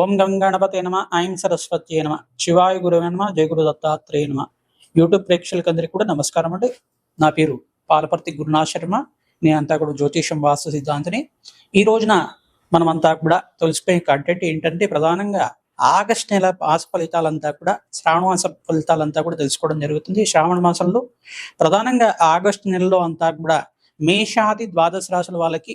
ఓం గంగణపతే నమ ఐం సరస్వతి నమ శివాయ గురువే నమ జయగురు దత్తాత్రేయ నమ. యూట్యూబ్ ప్రేక్షకులందరికీ కూడా నమస్కారం అండి. నా పేరు పాలపర్తి గురునాథ్ శర్మ. నేనంతా కూడా జ్యోతిషం వాస్తు సిద్ధాంతిని. ఈ రోజున మనమంతా కూడా తెలిసిపోయే కంటెంట్ ఏంటంటే ప్రధానంగా ఆగస్ట్ నెల మాస ఫలితాలంతా కూడా శ్రావణ మాస ఫలితాలంతా కూడా తెలుసుకోవడం జరుగుతుంది. శ్రావణ మాసంలో ప్రధానంగా ఆగస్ట్ నెలలో అంతా కూడా మేషాది ద్వాదశ రాశుల వాళ్ళకి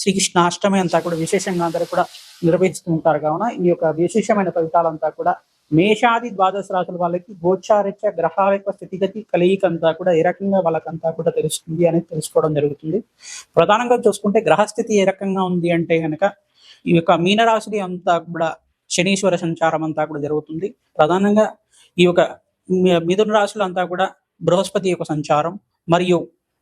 శ్రీకృష్ణాష్టమి అంతా కూడా విశేషంగా అందరూ కూడా నిర్వహిస్తూ ఉంటారు. కావున ఈ యొక్క విశేషమైన ఫలితాలంతా కూడా మేషాది ద్వాదశ రాశుల వాళ్ళకి గోచారిత్య గ్రహాల యొక్క స్థితిగతి కలయిక అంతా కూడా ఏ రకంగా వాళ్ళకంతా కూడా తెలుస్తుంది అనేది తెలుసుకోవడం జరుగుతుంది. ప్రధానంగా చూసుకుంటే గ్రహస్థితి ఏ రకంగా ఉంది అంటే కనుక ఈ యొక్క మీనరాశుడి అంతా కూడా శనీశ్వర సంచారం అంతా కూడా జరుగుతుంది. ప్రధానంగా ఈ యొక్క మిథున రాశులు అంతా కూడా బృహస్పతి యొక్క సంచారం మరియు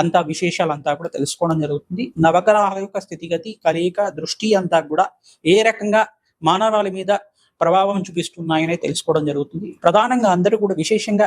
అంతా విశేషాలంతా కూడా తెలుసుకోవడం జరుగుతుంది. నవగ్రహాల యొక్క స్థితిగతి కలయిక దృష్టి అంతా కూడా ఏ రకంగా మానవాళి మీద ప్రభావం చూపిస్తున్నాయనే తెలుసుకోవడం జరుగుతుంది. ప్రధానంగా అందరూ కూడా విశేషంగా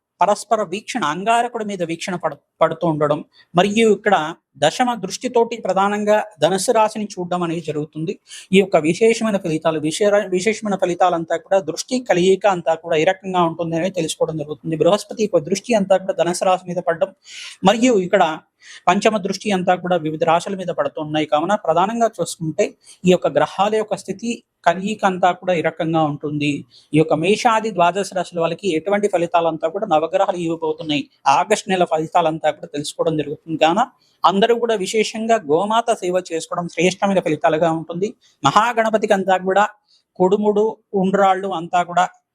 పరస్పర వీక్షణ అంగారకుడి మీద వీక్షణ పడ పడుతూ ఉండడం మరియు ఇక్కడ దశమ దృష్టితోటి ప్రధానంగా ధనుసు రాశిని చూడడం అనేది జరుగుతుంది. ఈ యొక్క విశేషమైన ఫలితాలు విశేష విశేషమైన ఫలితాలంతా కూడా దృష్టి కలియిక అంతా కూడా ఏ రకంగా ఉంటుంది అనేది తెలుసుకోవడం జరుగుతుంది. బృహస్పతి యొక్క దృష్టి అంతా కూడా ధనుసు రాశి మీద పడడం మరియు ఇక్కడ పంచమ దృష్టి అంతా కూడా వివిధ రాశుల మీద పడుతున్నాయి కావున ప్రధానంగా చూసుకుంటే ఈ యొక్క గ్రహాల యొక్క స్థితి కలియిక అంతా కూడా ఈ రకంగా ఉంటుంది. ఈ యొక్క మేషాది ద్వాదశ రాశుల వాళ్ళకి ఎటువంటి ఫలితాలంతా కూడా నవగ్రహాలు ఇవ్వబోతున్నాయి. ఆగస్ట్ నెల ఫలితాలంతా కూడా తెలుసుకోవడం జరుగుతుంది. కావున అందరూ కూడా విశేషంగా గోమాత సేవ చేసుకోవడం శ్రేష్టమైన ఫలితాలుగా ఉంటుంది. మహాగణపతికి అంతా కూడా కొడుముడు ఉండ్రాళ్ళు అంతా కూడా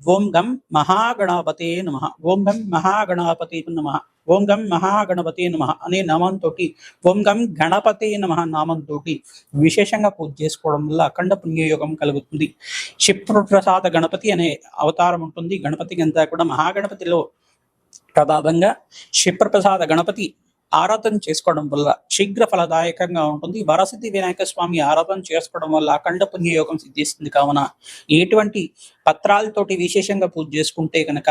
ఓం గం మహాగణపతే నమ. ఓం గం నమ. ఓం గం మహాగణపతే నమ అనే నామంతో ఓం గం గణపతే నమ నామంతో విశేషంగా పూజ చేసుకోవడం వల్ల అఖండ పుణ్యయోగం కలుగుతుంది. క్షిప్రప్రసాద గణపతి అనే అవతారం ఉంటుంది. గణపతికి అంతా కూడా మహాగణపతిలో ప్రధానంగా క్షిప్రప్రసాద గణపతి ఆరాధన చేసుకోవడం వల్ల శీఘ్ర ఫలదాయకంగా ఉంటుంది. వరసిద్ధి వినాయక స్వామి ఆరాధన చేసుకోవడం వల్ల అఖండ పుణ్యయోగం సిద్ధిస్తుంది. కావున ఎటువంటి పత్రాలతోటి విశేషంగా పూజ చేసుకుంటే కనుక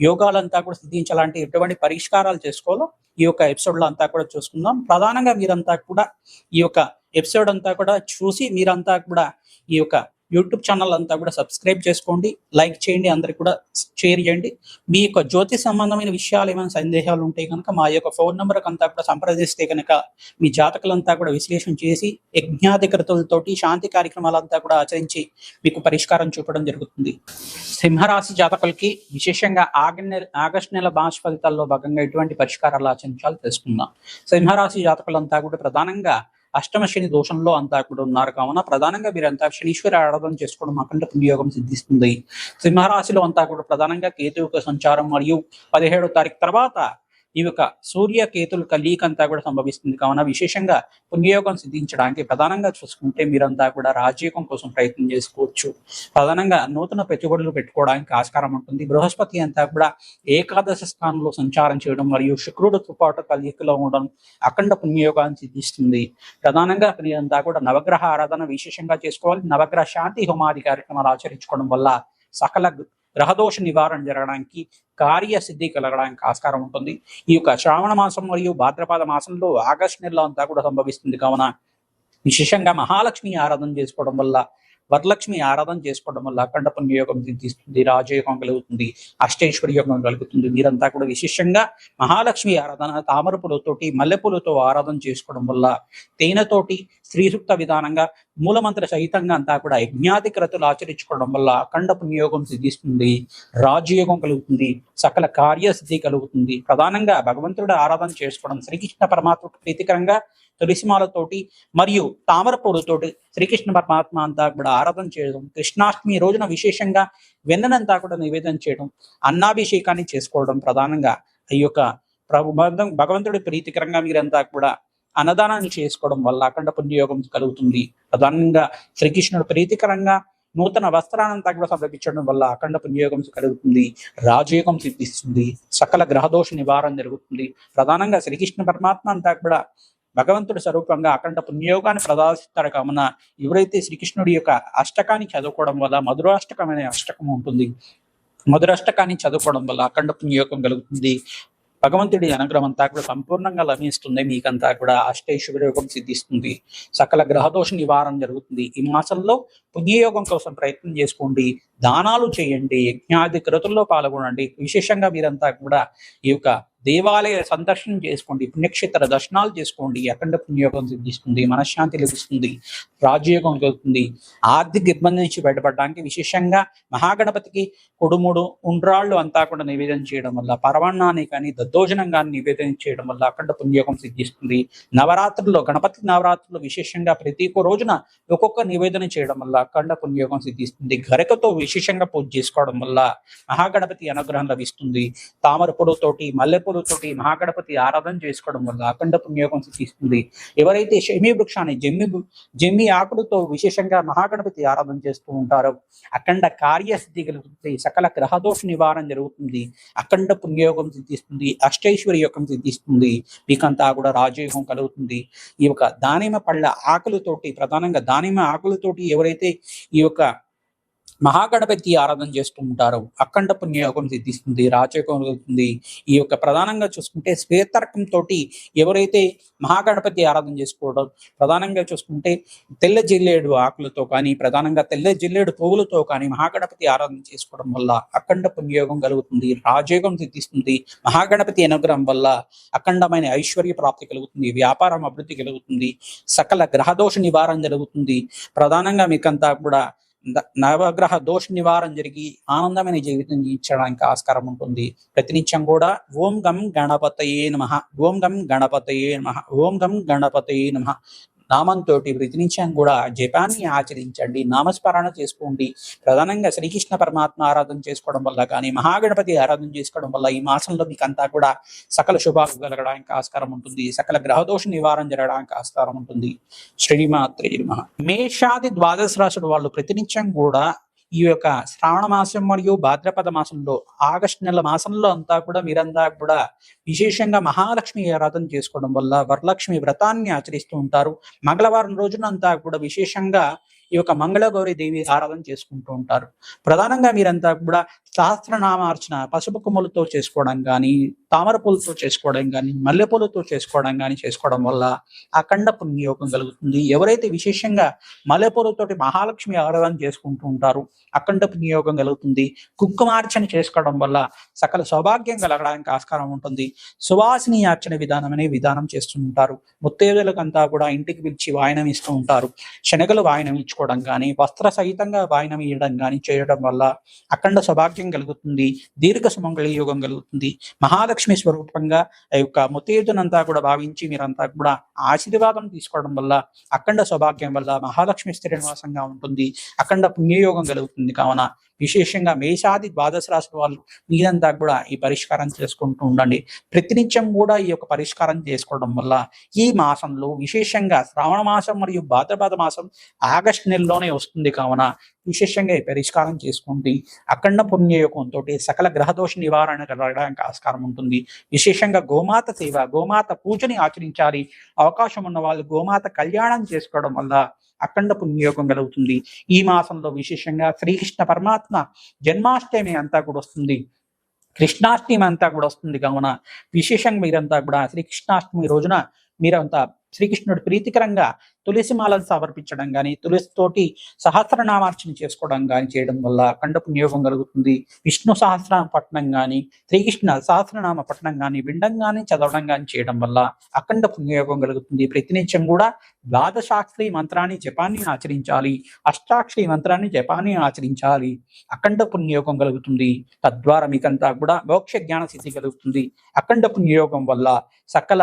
యోగాలంతా కూడా సిద్ధించాలంటే ఎటువంటి పరిష్కారాలు చేసుకోవాలో ఈ యొక్క ఎపిసోడ్లో అంతా కూడా చూసుకుందాం. ప్రధానంగా మీరంతా కూడా ఈ యొక్క ఎపిసోడ్ అంతా కూడా చూసి మీరంతా కూడా ఈ యొక్క యూట్యూబ్ ఛానల్ అంతా కూడా సబ్స్క్రైబ్ చేసుకోండి లైక్ చేయండి అందరికి కూడా షేర్ చేయండి. మీ యొక్క జ్యోతి సంబంధమైన విషయాలు ఏమైనా సందేహాలు ఉంటే కనుక మా యొక్క ఫోన్ నెంబర్ అంతా కూడా సంప్రదిస్తే కనుక మీ జాతకులంతా కూడా విశ్లేషణ చేసి యజ్ఞాధికృతులతోటి శాంతి కార్యక్రమాలంతా కూడా ఆచరించి మీకు పరిష్కారం చూపడం జరుగుతుంది. సింహరాశి జాతకులకి విశేషంగా ఆగ ఆగస్టు నెల మాస ఫలితాల్లో భాగంగా ఎటువంటి పరిష్కారాలు ఆచరించాలో తెలుసుకుందాం. సింహరాశి జాతకులంతా కూడా ప్రధానంగా అష్టమ శని దోషంలో అంతా కూడా ఉన్నారు. కావున ప్రధానంగా మీరంతా శనీశ్వర ఆరాధన చేసుకోవడం అఖండ పుణ్యయోగం సిద్ధిస్తుంది. సింహరాశిలో అంతా కూడా ప్రధానంగా కేతు యొక్క సంచారం మరియు పదిహేడో తారీఖు తర్వాత ఈ యొక్క సూర్య కేతుల కలీక్ అంతా కూడా సంభవిస్తుంది. కావున విశేషంగా పుణ్యయోగం సిద్ధించడానికి ప్రధానంగా చూసుకుంటే మీరంతా కూడా రాజయోగం కోసం ప్రయత్నం చేసుకోవచ్చు. ప్రధానంగా నూతన పెట్టుబడులు పెట్టుకోవడానికి ఆస్కారం ఉంటుంది. బృహస్పతి అంతా కూడా ఏకాదశ స్థానంలో సంచారం చేయడం మరియు శుక్రుడితో పాటు కలీకలో ఉండడం అఖండ పుణ్యయోగాన్ని సిద్ధిస్తుంది. ప్రధానంగా మీరంతా కూడా నవగ్రహ ఆరాధన విశేషంగా చేసుకోవాలి. నవగ్రహ శాంతి హోమాది కార్యక్రమాలు ఆచరించుకోవడం వల్ల సకల గ్రహదోష నివారణ జరగడానికి కార్యసిద్ధి కలగడానికి ఆస్కారం ఉంటుంది. ఈ యొక్క శ్రావణ మాసం మరియు భాద్రపాద మాసంలో ఆగస్టు నెల అంతా కూడా సంభవిస్తుంది. కావున విశేషంగా మహాలక్ష్మి ఆరాధన చేసుకోవడం వల్ల వరలక్ష్మి ఆరాధన చేసుకోవడం వల్ల అఖండ పుణ్యయోగం సిద్ధిస్తుంది రాజయోగం కలుగుతుంది అష్టేశ్వరి యోగం కలుగుతుంది. మీరంతా కూడా విశేషంగా మహాలక్ష్మి ఆరాధన తామర పూలతోటి మల్లెపూలతో ఆరాధన చేసుకోవడం వల్ల తేనెతోటి శ్రీసూక్త విధానంగా మూలమంత్ర సహితంగా అంతా కూడా యజ్ఞాధికరతులు ఆచరించుకోవడం వల్ల అఖండ పుణ్యయోగం సిద్ధిస్తుంది రాజయోగం కలుగుతుంది సకల కార్యసిద్ధి కలుగుతుంది. ప్రధానంగా భగవంతుడు ఆరాధన చేసుకోవడం శ్రీకృష్ణ పరమాత్మకు ప్రీతికరంగా తులసిమాలతోటి మరియు తామర పూలతోటి శ్రీకృష్ణ పరమాత్మ అంతా కూడా ఆరాధన చేయడం కృష్ణాష్టమి రోజున విశేషంగా వెన్ననంతా కూడా నివేదన చేయడం అన్నాభిషేకాన్ని చేసుకోవడం ప్రధానంగా ఈ యొక్క ప్రభు భగవంతుడి ప్రీతికరంగా మీరంతా కూడా అన్నదానాన్ని చేసుకోవడం వల్ల అఖండ పుణ్యయోగం కలుగుతుంది. ప్రధానంగా శ్రీకృష్ణుడు ప్రీతికరంగా నూతన వస్త్రానంతా కూడా సమర్పించడం వల్ల అఖండ పుణ్యయోగం కలుగుతుంది రాజయోగం సిద్ధిస్తుంది సకల గ్రహదోష నివారణ జరుగుతుంది. ప్రధానంగా శ్రీకృష్ణ పరమాత్మ అంతా కూడా భగవంతుడి స్వరూపంగా అఖండ పుణ్యయోగాన్ని ప్రదర్శిస్తాడు కావున ఎవరైతే శ్రీకృష్ణుడి యొక్క అష్టకాన్ని చదువుకోవడం వల్ల మధురాష్టకం అనే అష్టకం ఉంటుంది. మధురాష్టకాన్ని చదువుకోవడం వల్ల అఖండ పుణ్యయోగం కలుగుతుంది. భగవంతుడి అనుగ్రహం అంతా కూడా సంపూర్ణంగా లభిస్తుంది. మీకంతా కూడా అష్టైశ్వర్యోగం సిద్ధిస్తుంది. సకల గ్రహదోష నివారణ జరుగుతుంది. ఈ మాసంలో పుణ్యయోగం కోసం ప్రయత్నం చేసుకోండి. దానాలు చేయండి. యజ్ఞాది కృతుల్లో పాల్గొనండి. విశేషంగా మీరంతా కూడా ఈ యొక్క దేవాలయ సందర్శనం చేసుకోండి పుణ్యక్షేత్ర దర్శనాలు చేసుకోండి అఖండ పుణ్యయోగం సిద్ధిస్తుంది మనశ్శాంతి లభిస్తుంది రాజయోగం కలుగుతుంది. ఆర్థిక ఇబ్బంది నుంచి బయటపడడానికి విశేషంగా మహాగణపతికి కొడుముడు ఉండ్రాళ్ళు అంతా కూడా నివేదన చేయడం వల్ల పరవణాన్ని కానీ దద్దోజనం కానీ నివేదన చేయడం వల్ల అఖండ పుణ్యయోగం సిద్ధిస్తుంది. నవరాత్రుల్లో గణపతి నవరాత్రుల్లో విశేషంగా ప్రతి ఒక్క రోజున ఒక్కొక్క నివేదన చేయడం వల్ల అఖండ పుణ్యయోగం సిద్ధిస్తుంది. గరికతో విశేషంగా పూజ చేసుకోవడం వల్ల మహాగణపతి అనుగ్రహం లభిస్తుంది. తామర పొడుతోటి తోటి మహాగణపతి ఆరాధన చేసుకోవడం వల్ల అఖండ పుణ్యయోగం సిద్ధిస్తుంది. ఎవరైతే షమి వృక్షాన్ని జమ్మి జమ్మి ఆకులతో విశేషంగా మహాగణపతి ఆరాధన చేస్తూ ఉంటారో అఖండ కార్యసిద్ధి కలుగుతుంది సకల గ్రహదోష నివారణ జరుగుతుంది అఖండ పుణ్యయోగం సిద్ధిస్తుంది అష్టైశ్వర్య యోగం సిద్ధిస్తుంది మీకంతా కూడా రాజయోగం కలుగుతుంది. ఈ యొక్క దానిమ్మ పళ్ళ ఆకులతోటి ప్రధానంగా దానిమ్మ ఆకులతోటి ఎవరైతే ఈ యొక్క మహాగణపతి ఆరాధన చేస్తూ ఉంటారు. అఖండ పుణ్యయోగం సిద్ధిస్తుంది రాజయోగం కలుగుతుంది ఈ యొక్క ప్రధానంగా చూసుకుంటే శ్వేతర్కం తోటి ఎవరైతే మహాగణపతి ఆరాధన చేసుకోవడం ప్రధానంగా చూసుకుంటే తెల్ల జిల్లేడు ఆకులతో కానీ ప్రధానంగా తెల్ల జిల్లేడు పువ్వులతో కానీ మహాగణపతి ఆరాధన చేసుకోవడం వల్ల అఖండ పుణ్యయోగం కలుగుతుంది రాజయోగం సిద్ధిస్తుంది. మహాగణపతి అనుగ్రహం వల్ల అఖండమైన ఐశ్వర్య ప్రాప్తి కలుగుతుంది వ్యాపారం అభివృద్ధి కలుగుతుంది సకల గ్రహదోష నివారణ జరుగుతుంది. ప్రధానంగా మీకంతా కూడా నవగ్రహ దోష నివారణ జరిగి ఆనందమైన జీవితం జీవించడానికి ఆస్కారం ఉంటుంది. ప్రతినిత్యం కూడా ఓం గం గణపతయే నమ ఓం గం గణపతయే నమ ఓం గం గణపతయే నమ. నామంతో ప్రతినిత్యం కూడా జపాన్ని ఆచరించండి నామస్మరణ చేసుకోండి. ప్రధానంగా శ్రీకృష్ణ పరమాత్మ ఆరాధన చేసుకోవడం వల్ల కానీ మహాగణపతి ఆరాధన చేసుకోవడం వల్ల ఈ మాసంలో మీకు అంతా కూడా సకల శుభాలు కలగడానికి ఆస్కారం ఉంటుంది. సకల గ్రహదోష నివారణ జరగడానికి ఆస్కారం ఉంటుంది. శ్రీమాత్రి మేషాది ద్వాదశ రాశుల వాళ్ళు ప్రతినిత్యం కూడా ఈ యొక్క శ్రావణ మాసం మరియు భాద్రపద మాసంలో ఆగస్టు నెల మాసంలో అంతా కూడా మీరంతా కూడా విశేషంగా మహాలక్ష్మి ఆరాధన చేసుకోవడం వల్ల వరలక్ష్మి వ్రతాన్ని ఆచరిస్తూ ఉంటారు. మంగళవారం రోజున అంతా కూడా విశేషంగా ఈ యొక్క మంగళగౌరి దేవి ఆరాధన చేసుకుంటూ ఉంటారు. ప్రధానంగా మీరంతా కూడా సహస్రనామార్చన పసుపు కొమ్ములతో చేసుకోవడం కానీ తామర పూలతో చేసుకోవడం కానీ మల్లెపూలతో చేసుకోవడం కానీ చేసుకోవడం వల్ల అఖండ పుణ్యయోగం కలుగుతుంది. ఎవరైతే విశేషంగా మల్లెపూలతోటి మహాలక్ష్మి ఆరాధన చేసుకుంటూ ఉంటారు అఖండ పుణ్యయోగం కలుగుతుంది. కుంకుమార్చన చేసుకోవడం వల్ల సకల సౌభాగ్యం కలగడానికి ఆస్కారం ఉంటుంది. సువాసిని అర్చన విధానం అనే విధానం చేస్తుంటారు. ముత్తేదులకంతా కూడా ఇంటికి పిలిచి వాయనం ఇస్తూ ఉంటారు. శనగలు వాయనం ఇచ్చుకోవడం కానీ వస్త్ర సహితంగా వాయనం ఇవ్వడం కానీ చేయడం వల్ల అఖండ సౌభాగ్యం కలుగుతుంది. దీర్ఘ సుమంగళ యోగం కలుగుతుంది. మహాలక్ష్మి స్వరూపంగా ఆ యొక్క ముత్తేదునంతా కూడా భావించి మీరంతా కూడా ఆశీర్వాదం తీసుకోవడం వల్ల అఖండ సౌభాగ్యం వల్ల మహాలక్ష్మి స్థిర నివాసంగా ఉంటుంది. అఖండ పుణ్యయోగం కలుగుతుంది కావున. విశేషంగా మేషాది ద్వాదశ రాశి వాళ్ళు మీరంతా కూడా ఈ పరిష్కారం చేసుకుంటూ ఉండండి. ప్రతినిత్యం కూడా ఈ యొక్క పరిష్కారం చేసుకోవడం వల్ల ఈ మాసంలో విశేషంగా శ్రావణ మాసం మరియు భాద్రపద మాసం ఆగస్టు నెలలోనే వస్తుంది కావున విశేషంగా ఈ పరిష్కారం చేసుకుంటే అఖండ పుణ్యయోగంతో సకల గ్రహదోష నివారణ కలగడానికి ఆస్కారం ఉంటుంది. విశేషంగా గోమాత సేవ గోమాత పూజని ఆచరించాలి. అవకాశం ఉన్న వాళ్ళు గోమాత కళ్యాణం చేసుకోవడం వల్ల అఖండ పుణ్యయోగం కలుగుతుంది. ఈ మాసంలో విశేషంగా శ్రీకృష్ణ పరమాత్మ జన్మాష్టమి అంతా కూడా వస్తుంది. కృష్ణాష్టమి అంతా కూడా వస్తుంది కావున విశేషంగా మీరంతా కూడా శ్రీకృష్ణాష్టమి రోజున మీరంతా శ్రీకృష్ణుడు ప్రీతికరంగా తులసిమాలను సమర్పించడం కానీ తులసితోటి సహస్రనామార్చన చేసుకోవడం కానీ చేయడం వల్ల అఖండ పుణ్యయోగం కలుగుతుంది. విష్ణు సహస్రనామ పట్టణం కానీ శ్రీకృష్ణ సహస్రనామ పట్టణం కానీ వినడం కానీ చదవడం కానీ చేయడం వల్ల అఖండ పుణ్యయోగం కలుగుతుంది. ప్రతినిత్యం కూడా ద్వాదశాక్షరి మంత్రాన్ని జపాన్ని ఆచరించాలి. అష్టాక్షరి మంత్రాన్ని జపాన్ని ఆచరించాలి. అఖండ పుణ్యయోగం కలుగుతుంది. తద్వారా మీకంతా కూడా మోక్ష జ్ఞాన స్థితి కలుగుతుంది. అఖండ పుణ్యయోగం వల్ల సకల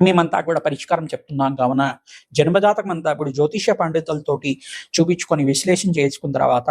మేమంతా కూడా పరిష్కారం చెప్తున్నాం. కావున జన్మజాతకం అంతా కూడా జ్యోతిష పండితులతోటి చూపించుకొని విశ్లేషణ చేసుకున్న తర్వాత